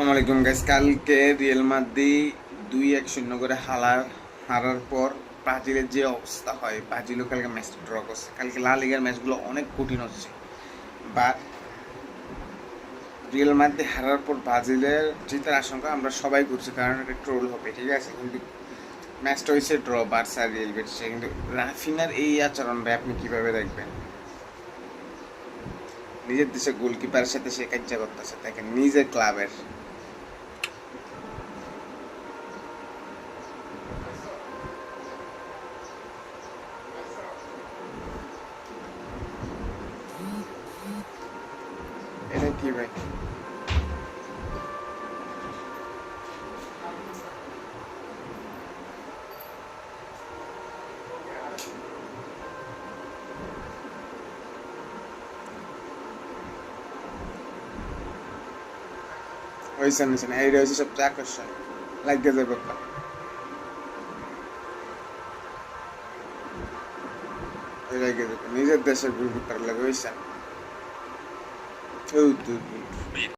আসসালামু আলাইকুম গাইস কালকে রিয়েল মাদ্রি দুই এক শূন্য করে হারার হারার পর ব্রাজিলের যে অবস্থা হয়, ব্রাজিলও কালকে ম্যাচটা ড্র করছে। কালকে লা লিগার ম্যাচগুলো অনেক কঠিন হচ্ছে। বা রিয়েল মাদ্রি হারার পর ব্রাজিলের জিতার আশঙ্কা আমরা সবাই করছি, কারণ এটা ট্রোল হবে, ঠিক আছে? কিন্তু ম্যাচটা হয়েছে ড্র বার্সা রিয়েল বেটছে কিন্তু রাফিনার এই আচরণটা আপনি কীভাবে দেখবেন? নিজের দেশে গোলকিপারের সাথে সে কাজ করতেছে, দেখেন, নিজের ক্লাবের এটা কি ভাই হয়েছে নিছে না এইটা হচ্ছে সবচেয়ে আকর্ষণ লাগিয়ে যাবে লাগিয়ে যাবে নিজের দেশের গোলকিপার লাগে হয়েছে öldürür.